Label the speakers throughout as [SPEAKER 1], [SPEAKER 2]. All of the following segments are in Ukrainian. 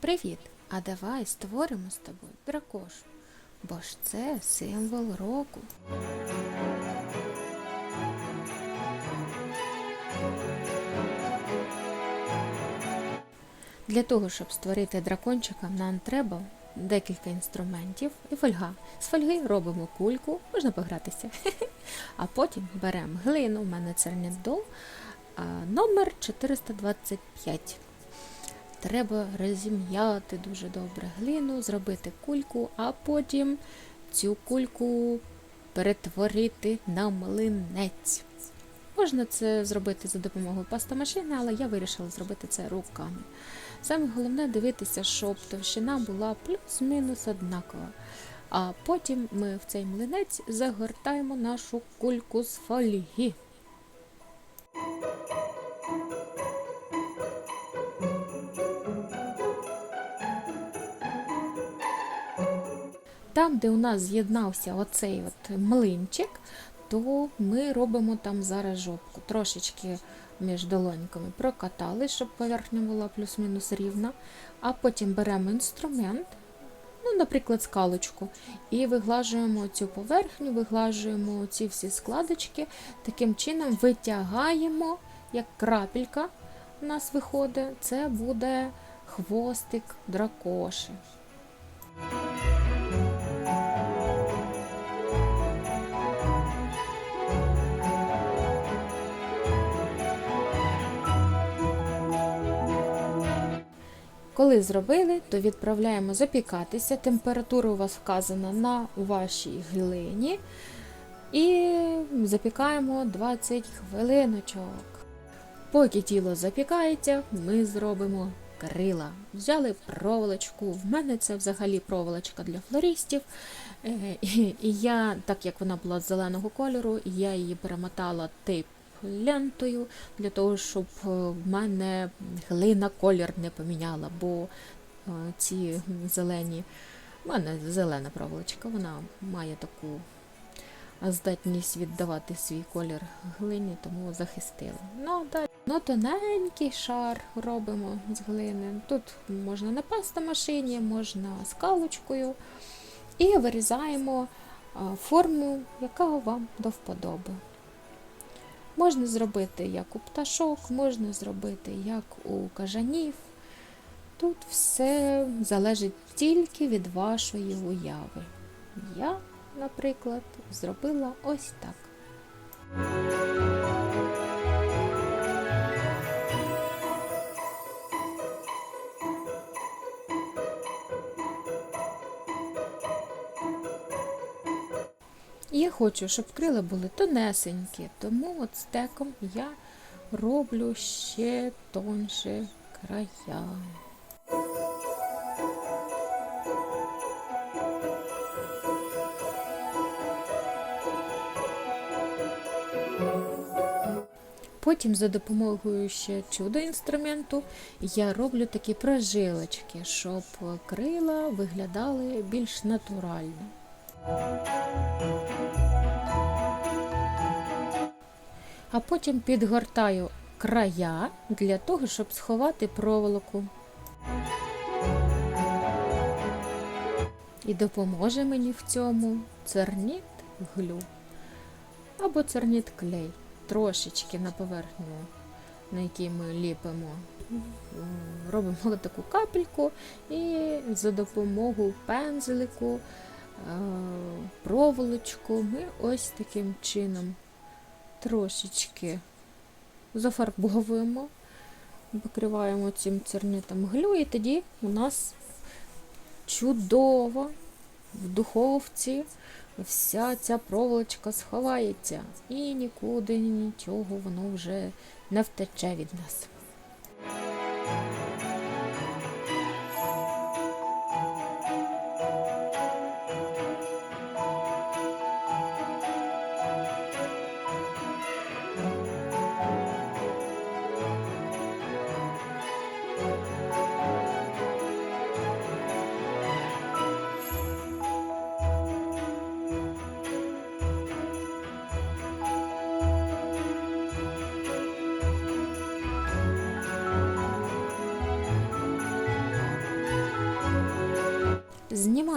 [SPEAKER 1] Привіт! А давай створимо з тобою дракош, бо ж це символ року. Для того, щоб створити дракончика, нам треба декілька інструментів і фольга. З фольги робимо кульку, можна погратися. А потім беремо глину, у мене це ніздол, номер 425. Треба розім'яти дуже добре глину, зробити кульку, а потім цю кульку перетворити на млинець. Можна це зробити за допомогою пастомашини, але я вирішила зробити це руками. Саме головне дивитися, щоб товщина була плюс-мінус однакова. А потім ми в цей млинець загортаємо нашу кульку з фольги. Де у нас з'єднався оцей от млинчик, то ми робимо там зараз жопку. Трошечки між долоньками прокатали, щоб поверхня була плюс-мінус рівна. А потім беремо інструмент, ну, наприклад, скалочку, і виглажуємо цю поверхню, виглажуємо ці всі складочки. Таким чином витягаємо, як крапелька у нас виходить, це буде хвостик дракоші. Коли зробили, то відправляємо запікатися. Температура у вас вказана на вашій глині. І запікаємо 20 хвилиночок. Поки тіло запікається, ми зробимо крила. Взяли проволочку. В мене це взагалі проволочка для флористів. Е, І я, так як вона була з зеленого кольору, я її перемотала тип лентою для того, щоб е, в мене глина колір не поміняла, бо е, ці зелені, в мене зелена проволочка, вона має таку здатність віддавати свій колір глині, тому захистила. Ну. Ну, тоненький шар робимо з глини. Тут можна на пастомашині, можна скалочкою. І вирізаємо форму, яка вам до вподоби. Можна зробити як у пташок, можна зробити як у кажанів. Тут все залежить тільки від вашої уяви. Я, наприклад, зробила ось так. Хочу, щоб крила були тонесенькі, тому от стеком я роблю ще тонше края. Потім за допомогою ще чудо інструменту я роблю такі прожилочки, щоб крила виглядали більш натурально. А потім підгортаю края для того, щоб сховати проволоку. І допоможе мені в цьому церніт глю або церніт клей. Трошечки на поверхню, на якій ми ліпимо, робимо таку капельку і за допомогою пензлику проволочку ми ось таким чином трошечки зафарбовуємо, покриваємо цим цернитом глю, і тоді у нас чудово в духовці вся ця проволочка сховається і нікуди нічого воно вже не втече від нас.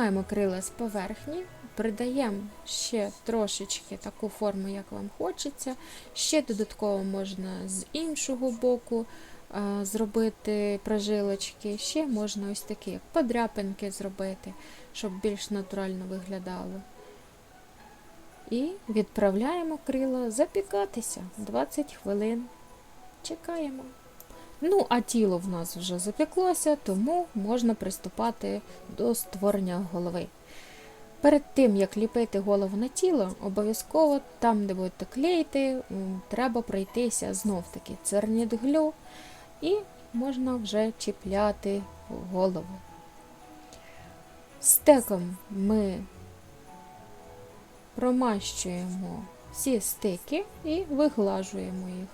[SPEAKER 1] Знімаємо крила з поверхні, придаємо ще трошечки таку форму, як вам хочеться. Ще додатково можна з іншого боку зробити прожилочки. Ще можна ось такі, як подряпинки зробити, щоб більш натурально виглядало. І відправляємо крила запікатися 20 хвилин. Чекаємо. Ну, а тіло в нас вже запеклося, тому можна приступати до створення голови. Перед тим, як ліпити голову на тіло, обов'язково там, де будете клеїти, треба пройтися знов-таки цернідглю і можна вже чіпляти голову. Стеком ми промащуємо всі стики і виглажуємо їх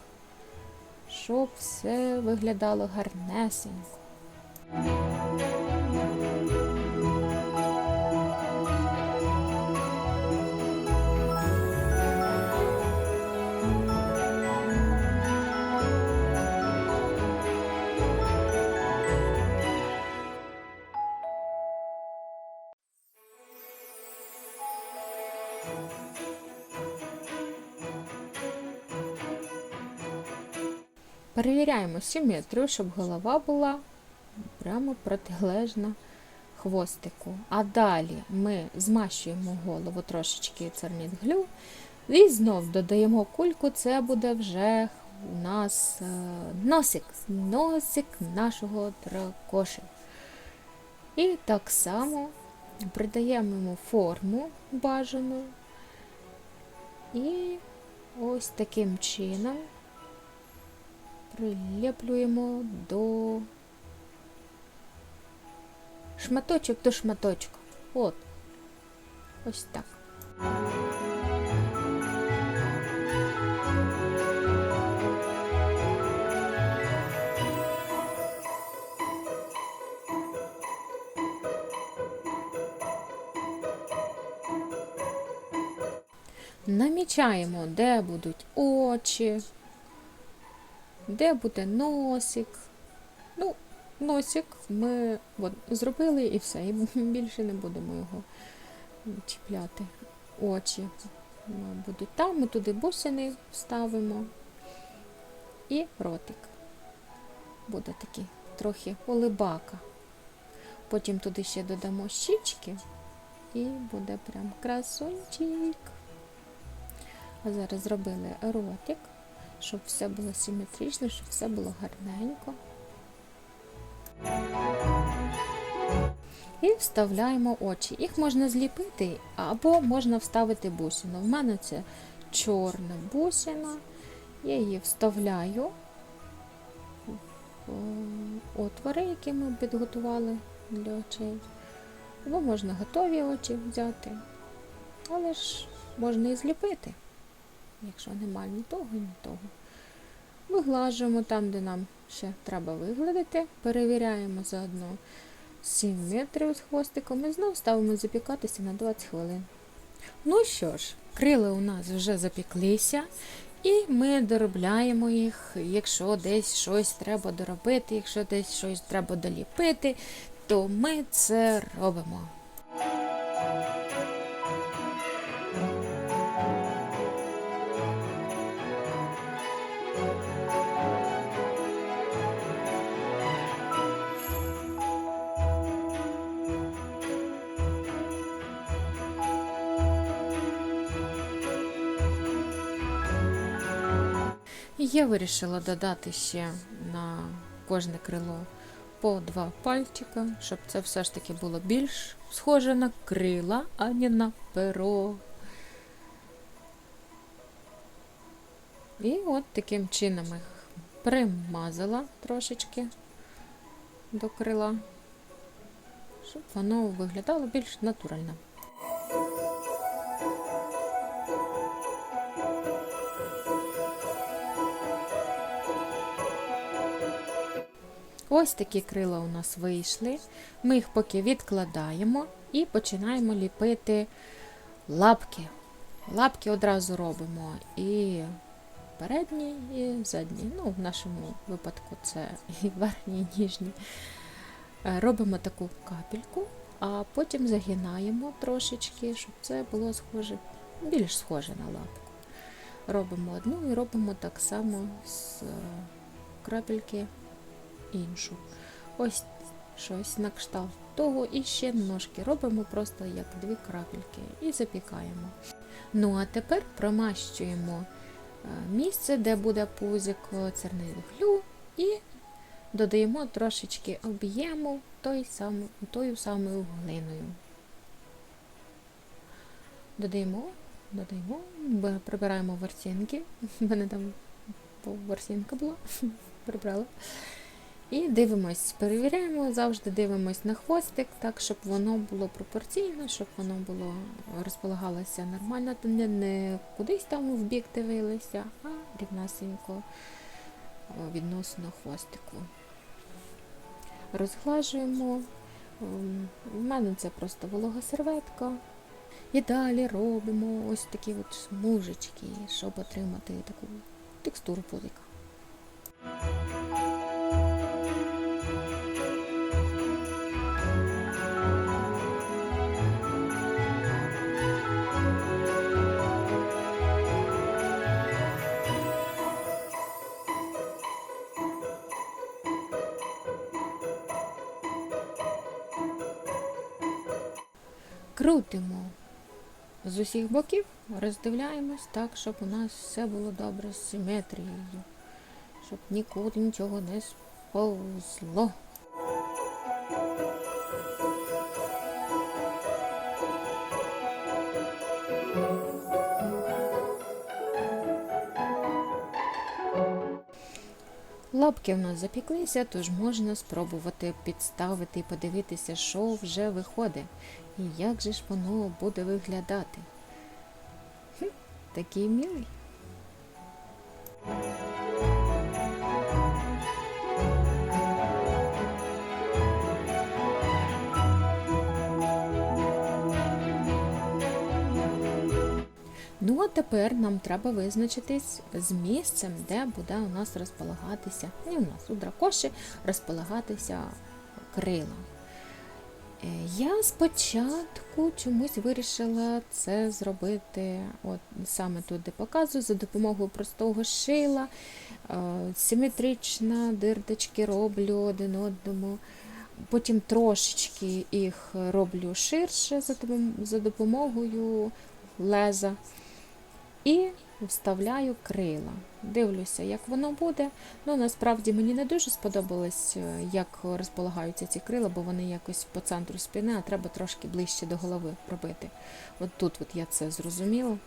[SPEAKER 1] щоб все виглядало гарнесенько. Перевіряємо симетрію, щоб голова була прямо протилежна хвостику. А далі ми змащуємо голову трошечки цернітглю і знов додаємо кульку, це буде вже у нас е, носик, носик нашого дракоші. І так само придаємо йому форму бажану. І ось таким чином прилеплюємо до шматочок до шматочка. От. Ось так. Намічаємо, де будуть очі, де буде носик. Ну, носик ми от, зробили і все, і більше не будемо його чіпляти. Очі будуть там, ми туди бусини вставимо. І ротик. Буде такий трохи улибака. Потім туди ще додамо щічки і буде прям красунчик. А зараз зробили ротик щоб все було симетрично, щоб все було гарненько. І вставляємо очі. Їх можна зліпити або можна вставити бусину. В мене це чорна бусина. Я її вставляю в отвори, які ми підготували для очей. Або можна готові очі взяти, але ж можна і зліпити якщо немає ні того, ні того. Виглажуємо там, де нам ще треба вигладити, перевіряємо заодно 7 метрів з хвостиком і знову ставимо запікатися на 20 хвилин. Ну що ж, крила у нас вже запіклися, і ми доробляємо їх, якщо десь щось треба доробити, якщо десь щось треба доліпити, то ми це робимо. І я вирішила додати ще на кожне крило по два пальчика, щоб це все ж таки було більш схоже на крила, а не на перо. І от таким чином їх примазала трошечки до крила, щоб воно виглядало більш натурально. Ось такі крила у нас вийшли. Ми їх поки відкладаємо і починаємо ліпити лапки. Лапки одразу робимо і передні, і задні. Ну, в нашому випадку це і верхні, і ніжні. Е, робимо таку капельку а потім загинаємо трошечки, щоб це було схоже, більш схоже на лапку. Робимо одну і робимо так само з е, крапельки іншу. Ось щось на кшталт того і ще ножки робимо просто як дві крапельки і запікаємо. Ну а тепер промащуємо е, місце, де буде пузик церневих і додаємо трошечки об'єму той самий, тою самою глиною. Додаємо, додаємо, прибираємо ворсинки. В мене там ворсинка була, прибрала. І дивимось, перевіряємо, завжди дивимось на хвостик, так, щоб воно було пропорційно, щоб воно було розполагалося нормально, не, не кудись там в бік дивилися, а рівнесенько відносно хвостику. Розглажуємо. Ем, У мене це просто волога серветка. І далі робимо ось такі от смужечки, щоб отримати таку текстуру пузика. З усіх боків, роздивляємось так, щоб у нас все було добре з симетрією, щоб нікуди нічого не сповзло. Лапки в нас запіклися, тож можна спробувати підставити і подивитися, що вже виходить, і як же ж воно буде виглядати. Хм, такий милий. Тепер нам треба визначитись з місцем, де буде у нас розполагатися, не у нас у дракоші розполагатися крила. Е, Я спочатку чомусь вирішила це зробити от саме тут, де показую, за допомогою простого шила. Е, Симетрично дирдочки роблю один одному. Потім трошечки їх роблю ширше за допомогою леза. І вставляю крила. Дивлюся, як воно буде. Ну, насправді мені не дуже сподобалось, е, як розполагаються ці крила, бо вони якось по центру спини, а треба трошки ближче до голови робити. От тут от я це зрозуміла.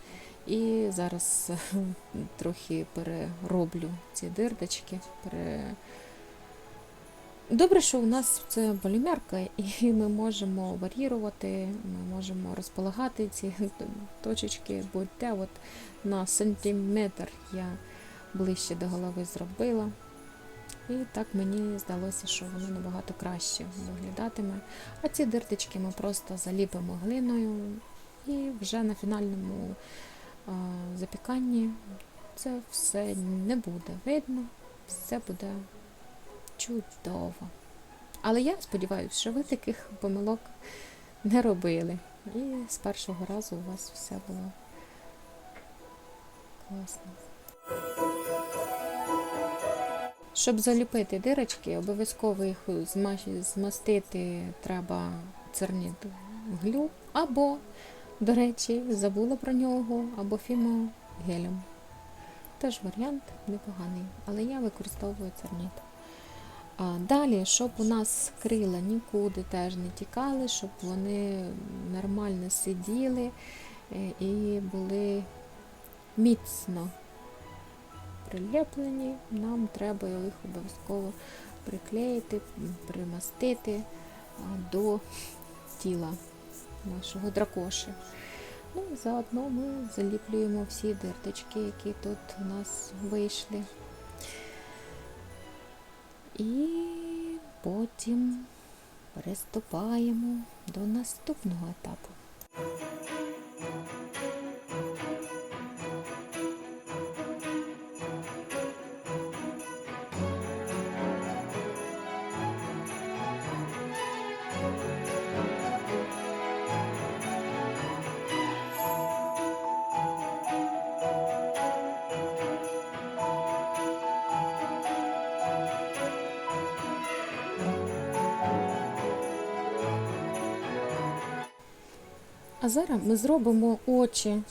[SPEAKER 1] І зараз е, трохи перероблю ці дирдочки. Пере... Добре, що у нас це полімерка, і ми можемо варірувати, ми можемо розполагати ці точечки, будь-де от на сантиметр я ближче до голови зробила. І так мені здалося, що воно набагато краще виглядатиме. А ці диртички ми просто заліпимо глиною і вже на фінальному запіканні це все не буде видно, все буде чудово. Але я сподіваюся, що ви таких помилок не робили. І з першого разу у вас все було класно. Щоб заліпити дирочки, обов'язково їх змастити треба цернит глю, або, до речі, забула про нього, або фімогелем. Теж варіант непоганий, але я використовую цернит. Далі, щоб у нас крила нікуди теж не тікали, щоб вони нормально сиділи е, і були міцно прилеплені, нам треба їх обов'язково приклеїти, примастити до тіла нашого дракоші. Ну, заодно ми заліплюємо всі дирточки, які тут у нас вийшли. І потім приступаємо до наступного етапу. А зараз ми зробимо очі.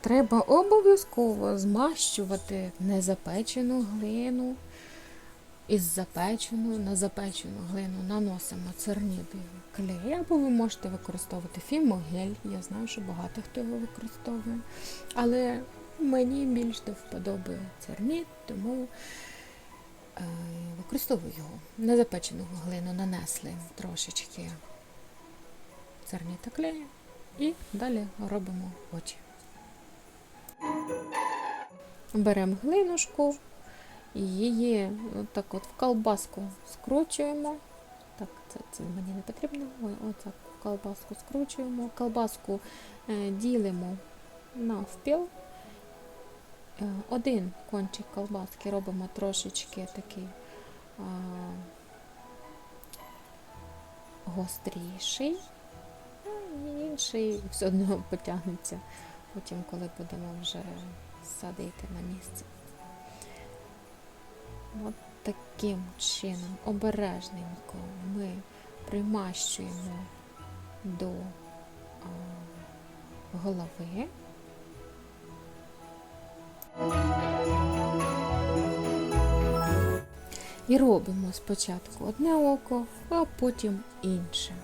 [SPEAKER 1] Треба обов'язково змащувати незапечену глину. Із запечену на запечену глину наносимо цернідий клей, або ви можете використовувати фімогель. Я знаю, що багато хто його використовує. Але мені більш до вподоби церніт, тому е, використовую його. На запечену глину нанесли трошечки церніта клею і далі робимо очі. Беремо глинушку, її отак от в колбаску скручуємо. Так, це, це мені не потрібно. Ой, отак в колбаску скручуємо. Колбаску е, ділимо навпіл. Е, один кончик колбаски робимо трошечки такий а, гостріший, інший все одно потягнеться потім, коли будемо вже садити на місце. От таким чином обережненько ми примащуємо до голови. І робимо спочатку одне око, а потім інше.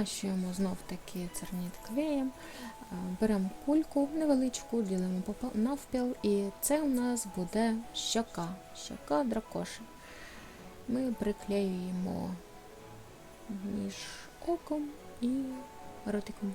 [SPEAKER 1] Змащуємо знов таки церніт клеєм, е, беремо кульку невеличку, ділимо навпіл, і це у нас буде щока, щока дракоша. Ми приклеюємо між оком і ротиком.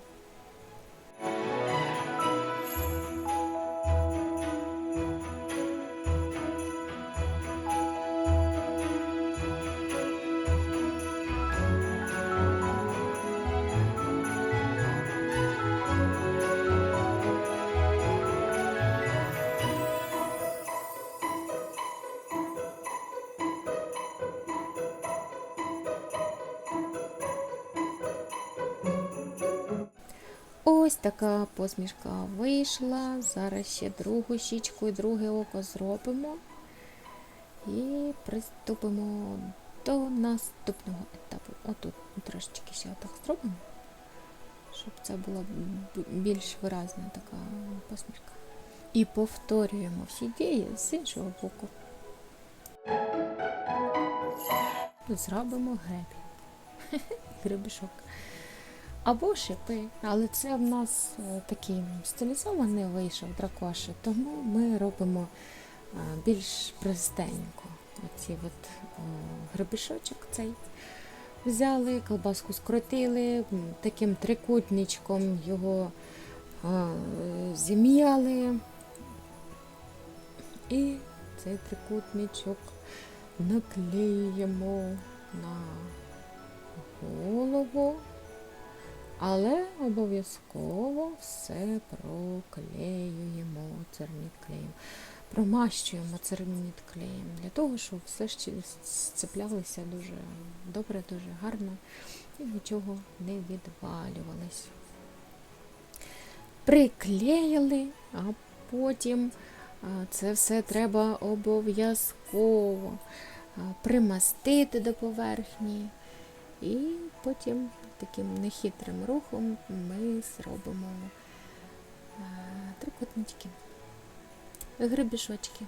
[SPEAKER 1] Посмішка вийшла. Зараз ще другу щічку і друге око зробимо. І приступимо до наступного етапу. Отут трошечки ще так зробимо, щоб це була більш виразна така посмішка. І повторюємо всі дії з іншого боку. Зробимо гребінь. Гребішок або шипи. Але це в нас е, такий стилізований вийшов дракоші, тому ми робимо е, більш простенько. Оці от е, гребішочок цей. Взяли, колбаску скрутили, таким трикутничком його зім'яли. І цей трикутничок наклеїмо на голову. Але обов'язково все проклеюємо церніт клеєм. Промащуємо церніт клеєм для того, щоб все ще сцеплялося дуже добре, дуже гарно і нічого не відвалювалось. Приклеїли, а потім це все треба обов'язково примастити до поверхні. І потім таким нехитрим рухом ми зробимо е, трикутнички, грибішочки.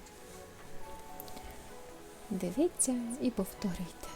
[SPEAKER 1] Дивіться і повторюйте.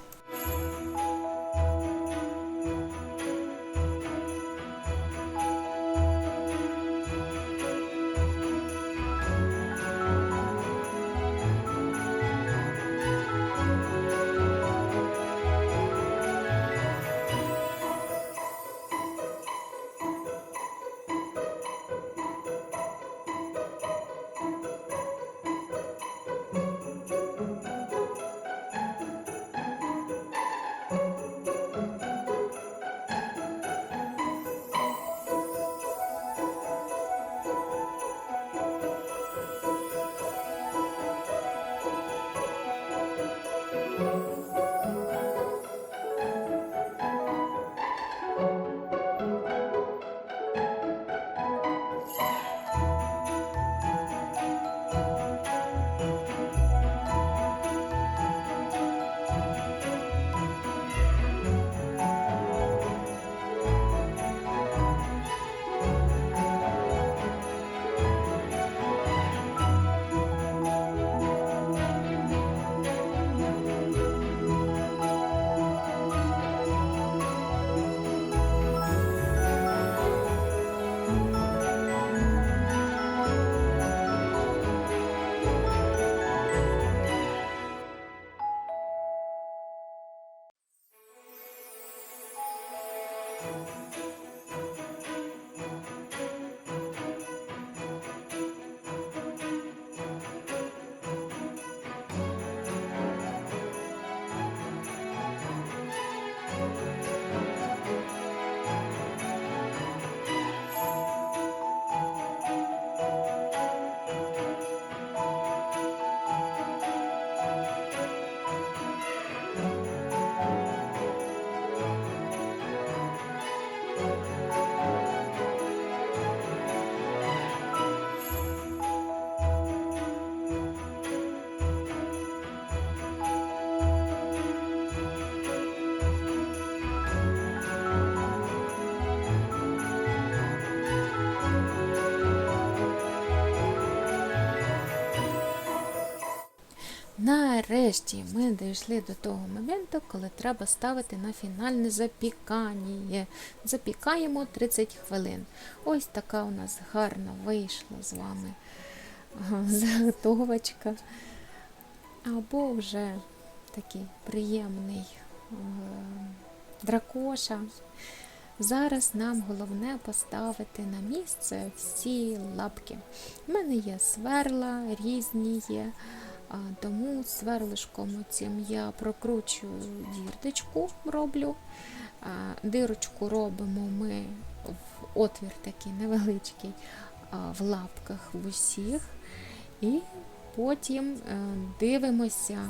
[SPEAKER 1] Нарешті ми дійшли до того моменту, коли треба ставити на фінальне запікання. Запікаємо 30 хвилин. Ось така у нас гарна вийшла з вами заготовочка. Або вже такий приємний е, дракоша. Зараз нам головне поставити на місце всі лапки. У мене є сверла, різні є, тому сверлишком цим я прокручую дірточку, роблю. Дирочку робимо ми в отвір такий невеличкий в лапках в усіх. І потім е, дивимося,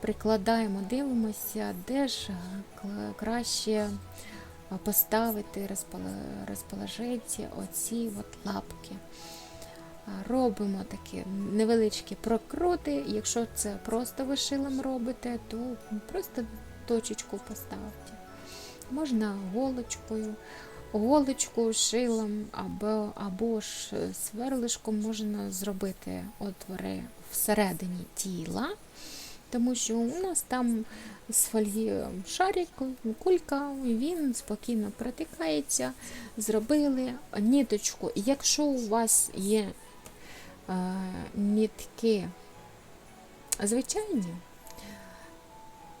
[SPEAKER 1] прикладаємо, дивимося, де ж краще поставити, розположити оці от лапки. Робимо такі невеличкі прокрути. Якщо це просто вишилом робите, то просто точечку поставте. Можна голочкою, голочку шилом або, або ж сверлишком можна зробити отвори всередині тіла, тому що у нас там з фольги шарик, кулька, він спокійно протикається. Зробили ніточку. Якщо у вас є е, нітки звичайні,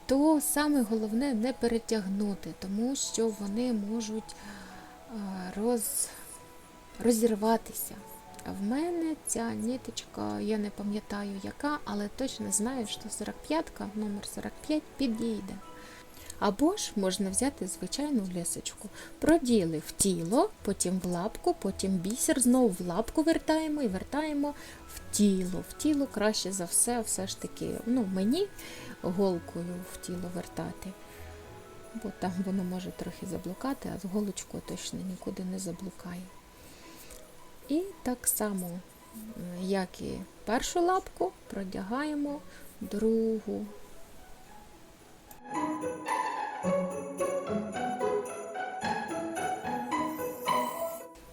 [SPEAKER 1] то саме головне не перетягнути, тому що вони можуть е, роз, розірватися. В мене ця ніточка, я не пам'ятаю яка, але точно знаю, що 45-ка, номер 45 підійде. Або ж можна взяти звичайну лісочку. Проділи в тіло, потім в лапку, потім бісер, знову в лапку вертаємо і вертаємо в тіло. В тіло краще за все, все ж таки, ну, мені голкою в тіло вертати. Бо там воно може трохи заблукати, а з голочкою точно нікуди не заблукає. І так само, як і першу лапку, продягаємо другу.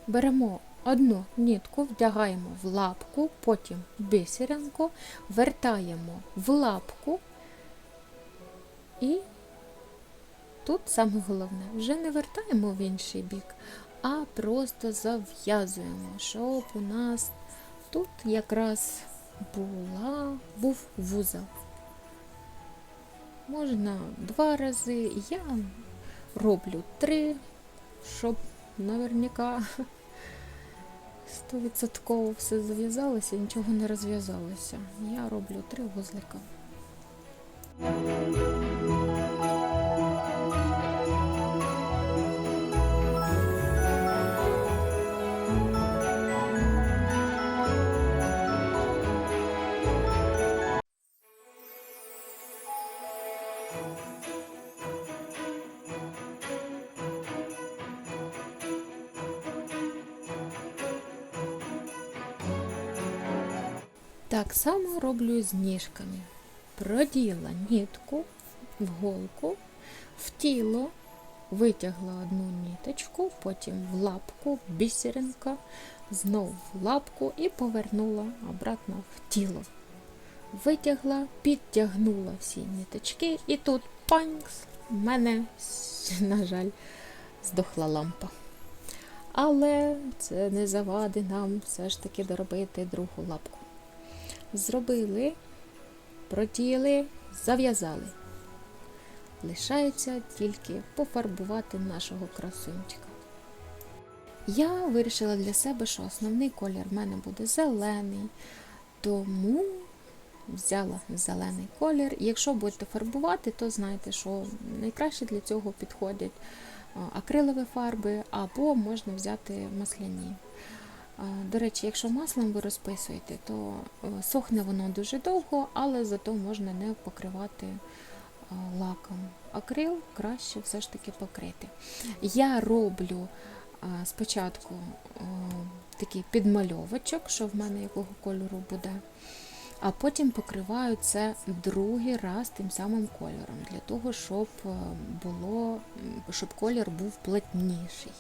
[SPEAKER 1] Беремо одну нитку, вдягаємо в лапку, потім бісеринку, вертаємо в лапку і тут саме головне, вже не вертаємо в інший бік, а просто зав'язуємо, щоб у нас тут якраз була, був вузол. Можна два рази, я роблю три, щоб наверняка стовідсотково все зав'язалося, нічого не розв'язалося. Я роблю три вузлика. Так само роблю з ніжками. Проділа нітку в голку, в тіло, витягла одну ніточку, потім в лапку, бісеринка, знов в лапку і повернула обратно в тіло. Витягла, підтягнула всі ніточки, і тут панькс, в мене, на жаль, здохла лампа. Але це не завади нам все ж таки доробити другу лапку. Зробили, проділи, зав'язали. Лишається тільки пофарбувати нашого красунчика. Я вирішила для себе, що основний колір в мене буде зелений, тому взяла зелений колір. Якщо будете фарбувати, то знайте, що найкраще для цього підходять акрилові фарби або можна взяти масляні. А, До речі, якщо маслом ви розписуєте, то е, сохне воно дуже довго, але зато можна не покривати лаком. Акрил краще все ж таки покрити. Я роблю спочатку такий підмальовочок, що в мене якого кольору буде, а потім покриваю це другий раз тим самим кольором, для того, щоб е, було, щоб колір був плотніший.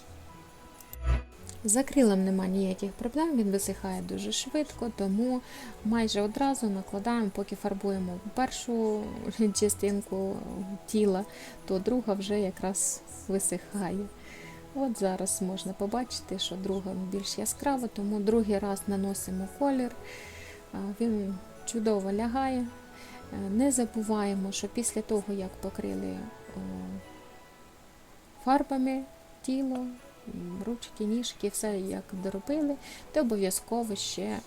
[SPEAKER 1] З акрилом нема ніяких проблем, він висихає дуже швидко, тому майже одразу накладаємо, поки фарбуємо першу частинку тіла, то друга вже якраз висихає. От зараз можна побачити, що друга більш яскрава, тому другий раз наносимо колір. Він чудово лягає. Е, Не забуваємо, що після того, як покрили фарбами тіло, ручки, ніжки, все як доробили, то обов'язково ще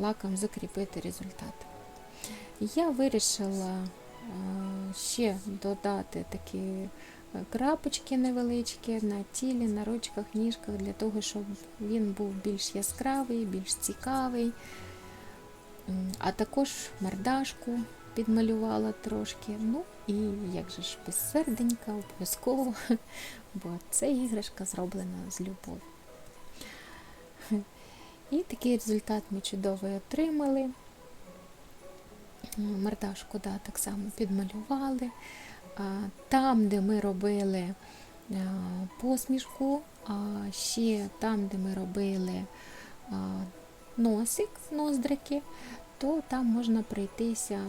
[SPEAKER 1] лаком закріпити результат. Я вирішила ще додати такі е, крапочки невеличкі на тілі, на ручках, ніжках, для того, щоб він був більш яскравий, більш цікавий. А також мордашку підмалювала трошки. Ну і як же ж без серденька, обов'язково, бо це іграшка зроблена з любов'ю. І такий результат ми чудовий отримали. Мордашку да, так само підмалювали. Там, де ми робили посмішку, а ще там, де ми робили носик, ноздрики, то там можна пройтися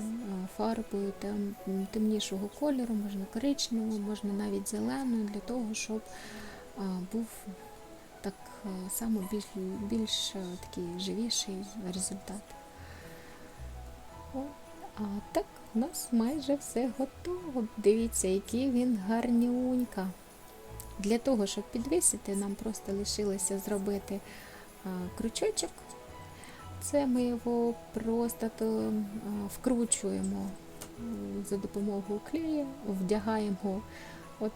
[SPEAKER 1] фарбою там, темнішого кольору, можна коричневого, можна навіть зеленою, для того, щоб був так само більш, більш такий живіший результат. А так у нас майже все готово. Дивіться, який він гарнюнька. Для того, щоб підвісити, нам просто лишилося зробити крючочок. Це ми його просто то, вкручуємо за допомогою клею, вдягаємо от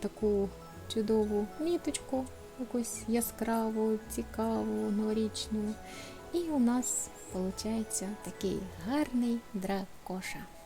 [SPEAKER 1] таку чудову ніточку, якусь яскраву, цікаву, новорічну. І у нас виходить такий гарний дракоша.